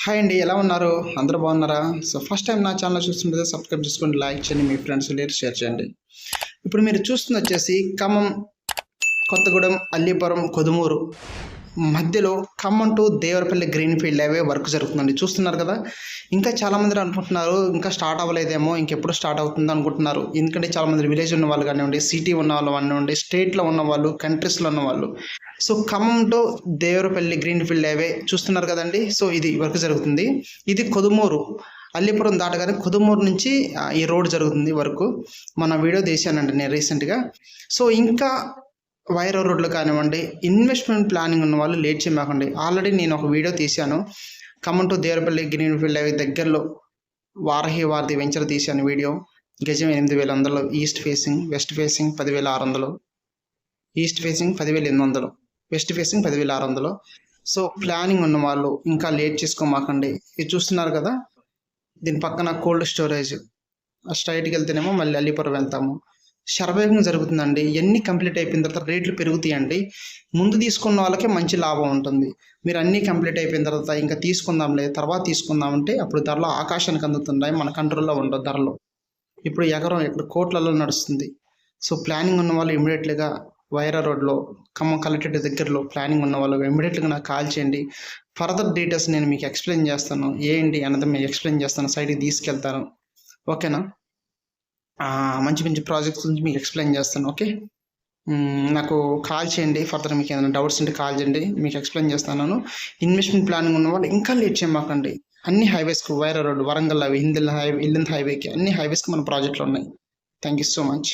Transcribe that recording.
Hi అండి ఎలా ఉన్నారు? అందరూ బాగున్నారా? సో ఫస్ట్ టైం నా ఛానల్ చూస్తుంటే సబ్స్క్రైబ్ చేసుకోండి లైక్ చేయండి మీ ఫ్రెండ్స్ లేరు షేర్ చేయండి. ఇప్పుడు మీరు చూస్తుంది వచ్చేసి ఖమ్మం కొత్తగూడెం అల్లీపురం కొదుమూరు. మధ్యలో Khammam to Devarapalli green field away work జరుగుతుందండి. చూస్తున్నారు కదా? ఇంకా చాలామంది అనుకుంటున్నారు ఇంకా స్టార్ట్ అవ్వలేదేమో ఇంకెప్పుడు స్టార్ట్ అవుతుంది అనుకుంటున్నారు. ఎందుకంటే చాలామంది విలేజ్ ఉన్న వాళ్ళు కానివ్వండి సిటీ ఉన్న వాళ్ళు కానివ్వండి స్టేట్లో ఉన్న వాళ్ళు కంట్రీస్లో ఉన్న వాళ్ళు. So Khammam to Devarapalli green field highway చూస్తున్నారు కదండి? సో ఇది వర్క్ జరుగుతుంది. ఇది కొదుమూరు అల్లిపురం దాటగానే కుదుమూరు నుంచి ఈ రోడ్ జరుగుతుంది వర్క్ మన వీడియో తీశానండి నేను రీసెంట్గా సో ఇంకా వైర్ రోడ్లు కానివ్వండి ఇన్వెస్ట్మెంట్ ప్లానింగ్ ఉన్న వాళ్ళు లేట్ చేయమాకండి. ఆల్రెడీ నేను ఒక వీడియో తీశాను. Khammam to Devarapalli green field అవి దగ్గరలో వారహి వారధి వెంచర్ తీశాను వీడియో గజం ఎనిమిది వేల వందలు ఈస్ట్ ఫేసింగ్ వెస్ట్ ఫేసింగ్ పదివేల ఆరు వందలు. ఈస్ట్ ఫేసింగ్ పదివేల ఎనిమిది వందలు. వెస్ట్ ఫేసింగ్ పదివేల ఆరు వందలు. సో ప్లానింగ్ ఉన్న వాళ్ళు ఇంకా లేట్ చేసుకోమాకండి. ఇది చూస్తున్నారు కదా? దీని పక్కన కోల్డ్ స్టోరేజ్ స్ట్రైట్కి వెళ్తేనేమో మళ్ళీ అల్లిపురం వెళ్తాము. శరవేగం జరుగుతుందండి. ఎన్ని కంప్లీట్ అయిపోయిన తర్వాత రేట్లు పెరుగుతాయండి. ముందు తీసుకున్న వాళ్ళకే మంచి లాభం ఉంటుంది. మీరు అన్నీ కంప్లీట్ అయిపోయిన తర్వాత ఇంకా తీసుకుందాంలే తర్వాత తీసుకుందాం అంటే అప్పుడు ధరలు ఆకాశానికి అందుతున్నాయి. మన కంట్రోల్లో ఉండవు ధరలు. ఇప్పుడు ఎకరం ఇక్కడ కోట్లలో నడుస్తుంది. సో ప్లానింగ్ ఉన్న వాళ్ళు ఇమీడియట్లీగా వైరా రోడ్లో ఖమ్మం కలెక్టరేట్ దగ్గరలో ప్లానింగ్ ఉన్న వాళ్ళు ఇమీడియట్గా నాకు కాల్ చేయండి. ఫర్దర్ డీటెయిల్స్ నేను మీకు ఎక్స్ప్లెయిన్ చేస్తాను. ఏంటి అన్నది మీకు ఎక్స్ప్లెయిన్ చేస్తాను. సైడ్కి తీసుకెళ్తాను. ఓకేనా? మంచి మంచి ప్రాజెక్ట్స్ గురించి మీకు ఎక్స్ప్లెయిన్ చేస్తాను ఓకే నాకు కాల్ చేయండి ఫర్దర్ మీకు ఏదైనా డౌట్స్ ఉంటే కాల్ చేయండి మీకు ఎక్స్ప్లెయిన్ చేస్తాను ఇన్వెస్ట్మెంట్ ప్లానింగ్ ఉన్న వాళ్ళు ఇంకా లేట్ చేయమాకండి. అన్ని హైవేస్కి వైరా రోడ్ వరంగల్ అవి హిందల్ హైవే ఇల్లంత్ హైవేకి అన్ని హైవేస్కి మన ప్రాజెక్టులు ఉన్నాయి. Thank you so much